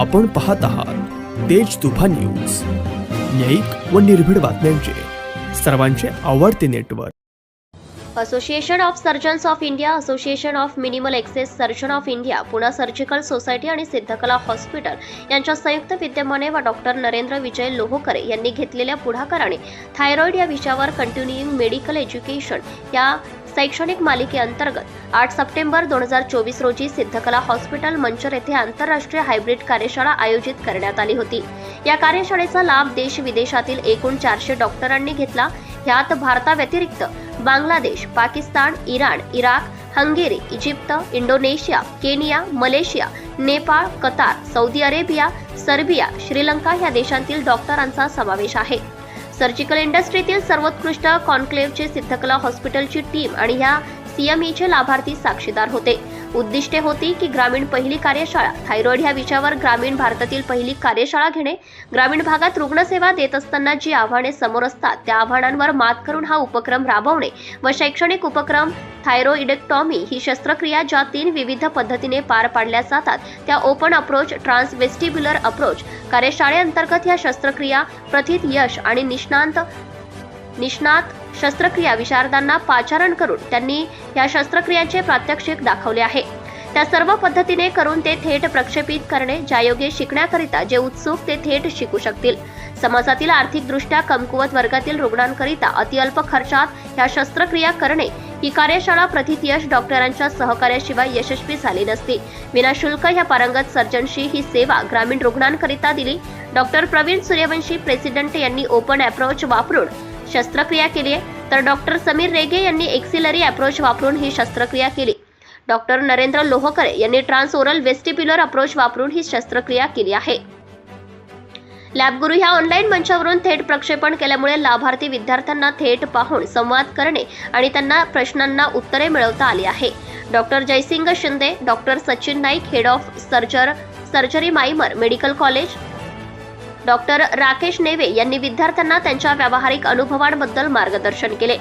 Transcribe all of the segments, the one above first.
आपण पाहत आहात तेज तुफान न्यूज. न्यायिक व निर्भीड बातम्यांचे. सर्वांचे आवडते network. Association of surgeons of India association of minimal access surgeon of India Poona surgical society आणि सिद्धकला हॉस्पिटल यांच्या संयुक्त विद्यमाने व डॉक्टर नरेंद्र विजय लोहोकरे यांनी घेतलेल्या पुढाकाराने थायरॉइड या विषयावर कंटिन्युइंग मेडिकल एज्युकेशन या शैक्षणिक मालिकेअंतर्गत आठ सप्टेंबर दोन हजार चोवीस रोजी सिद्धकला हॉस्पिटल मंचर येथे आंतरराष्ट्रीय हायब्रिड कार्यशाळा आयोजित करण्यात आली होती. या कार्यशाळेचा लाभ देश विदेशातील एकूण चारशे डॉक्टरांनी घेतला. ह्यात भारताव्यतिरिक्त Bangladesh Pakistan Iran Iraq Hungary Egypt Indonesia Kenya Malaysia Nepal Qatar Saudi Arabia Serbia Sri Lanka ह्या देशांतील डॉक्टरांचा समावेश आहे. सर्जिकल इंडस्ट्रीतील सर्वोत्कृष्ट कॉन्क्लेव्हचे सिद्धकला हॉस्पिटलची टीम आणि ह्या सीएमईचे लाभार्थी साक्षीदार होते. उद्दिष्टे होती की ग्रामीण पहिली कार्यशाळा थायरॉइड ह्या विषयावर ग्रामीण भारतातील पहिली कार्यशाळा घेणे. ग्रामीण भागात रुग्णसेवा देत असताना जी आव्हाने समोर असतात त्या आव्हानांवर मात करून हा उपक्रम राबवणे व शैक्षणिक उपक्रम थायरोइडेक्टॉमी ही शस्त्रक्रिया ज्या तीन विविध पद्धतीने पार पाडल्या जातात त्या ओपन अप्रोच ट्रान्सवेस्टिब्युलर अप्रोच. कार्यशाळेअंतर्गत ह्या शस्त्रक्रिया प्रथित यश आणि निष्णांत निष्णात शस्त्रक्रिया विशारदांना पाचारण करून त्यांनी या शस्त्रक्रियांचे प्रात्यक्षिक दाखवले आहे. त्या सर्व पद्धतीने करून ते थेट प्रक्षेपित करणे ज्यायोगे शिकण्याकरिता जे उत्सुक ते थेट शिकू शकतील. समाजातील आर्थिकदृष्ट्या कमकुवत वर्गातील रुग्णांकरिता अतिअल्प खर्चात ह्या शस्त्रक्रिया करणे ही कार्यशाळा प्रथित यश डॉक्टरांच्या सहकार्याशिवाय यशस्वी झाली नसती. विनाशुल्क ह्या पारंगत सर्जनशी ही सेवा ग्रामीण रुग्णांकरिता दिली. डॉक्टर प्रवीण सूर्यवंशी प्रेसिडेंट यांनी ओपन अप्रोच वापरून शस्त्रक्रिया केली आहे. तर डॉक्टर समीर रेगे यांनी एक्सिलरी अप्रोच वापरून ही शस्त्रक्रिया केली. डॉक्टर नरेंद्र लोहकरे यांनी ट्रान्सओरल वेस्टिप्युलर अप्रोच वापरून ही शस्त्रक्रिया केली आहे. लॅबगुरु ह्या ऑनलाईन मंचावरून थेट प्रक्षेपण केल्यामुळे लाभार्थी विद्यार्थ्यांना थेट पाहून संवाद करणे आणि त्यांना प्रश्नांना उत्तरे मिळवता आली आहे. Doctor Jaysing Shinde doctor Sachin Naik head of सर्जर surgery MIMER medical college doctor Rakesh Neve यांनी विद्यार्थ्यांना त्यांच्या व्यावहारिक अनुभवांबद्दल मार्गदर्शन केले.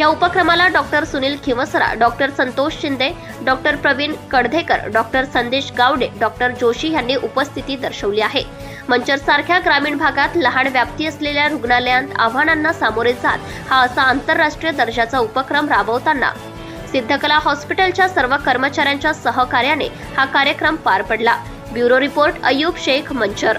या उपक्रमाला doctor Sunil Khivsara doctor Santosh Shinde doctor Pravin Kadadhekar doctor Sandesh Gawade doctor Joshi यांनी उपस्थिती दर्शवली आहे. मंचर सारख्या ग्रामीण भागात लहान व्याप्ती असलेल्या रुग्णालयांत आव्हानांना सामोरे जात हा असा आंतरराष्ट्रीय दर्जाचा उपक्रम राबवताना सिद्धकला हॉस्पिटलच्या सर्व कर्मचाऱ्यांच्या सहकार्याने हा कार्यक्रम पार पडला. Bureau report Ayub Shaikh Manchar.